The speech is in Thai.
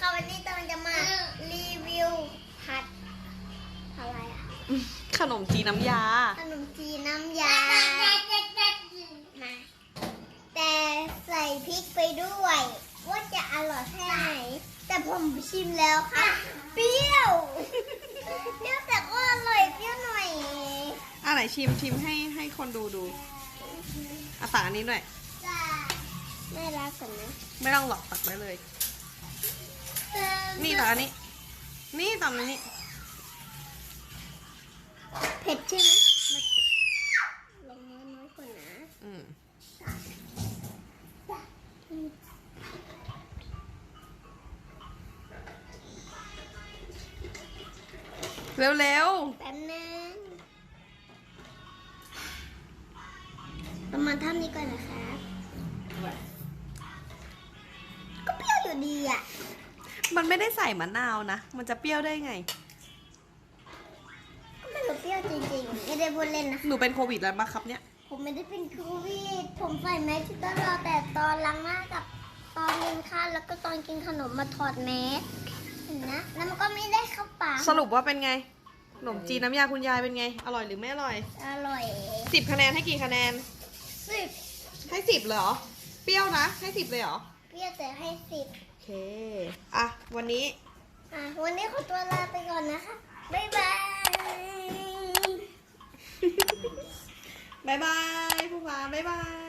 ค่ะวันนี้ตองจะมารีวิวผัดอะไรอะขนมจีน้ำยา ขนมจีน้ำยา แต่ใส่พริกไปด้วย ว่าจะอร่อยแค่ไหน แต่ผมชิมแล้วค่ะ เปรี้ยว เปรี้ยวแต่ก็อร่อยเปรี้ยวหน่อยอะไรชิมชิมให้ให้คนดูดูอาสาอันนี้ด้วย ไม่รักกันนะ ไม่ต้องหลอกตักได้เลย นี่ตักอันนี้ นี่ตอนนี้เผ็ดใช่ไหมลงน้อยน้อยๆก่อนนะอืมเร็วแป๊บนึงประมาณเท่านี้ก่อนนะคะก็เปรี้ยวอยู่ดีอะๆ มันไม่ได้ใส่มะนาวนะ มันจะเปรี้ยวได้ไงก็ไม่รู้เปรี้ยวจริงๆ ไม่ได้พูดเล่นนะคะหนูเป็นโควิดแล้วปะครับเนี่ย ผมไม่ได้เป็นโควิด ผมใส่แมสตลอดแต่ตอนล้างหน้ากับตอนกินข้าวแล้วก็ตอนกินขนมมาถอดแมสเห็นนะ แล้วมันก็ไม่ได้เข้าปาก สรุปว่าเป็นไง ขนมจีนน้ำยาคุณยายเป็นไง อร่อยหรือไม่อร่อย อร่อยสิบคะแนนให้กี่คะแนน สิบให้สิบเหรอ เปรี้ยวนะ ให้สิบเลยเหรอ เปรี้ยวแต่ให้สิบโอ เค อะ วันนี้ อะ วันนี้ขอตัวลาไปก่อนนะคะ บ๊ายบายบายบายผู้ฟ้าบายบาย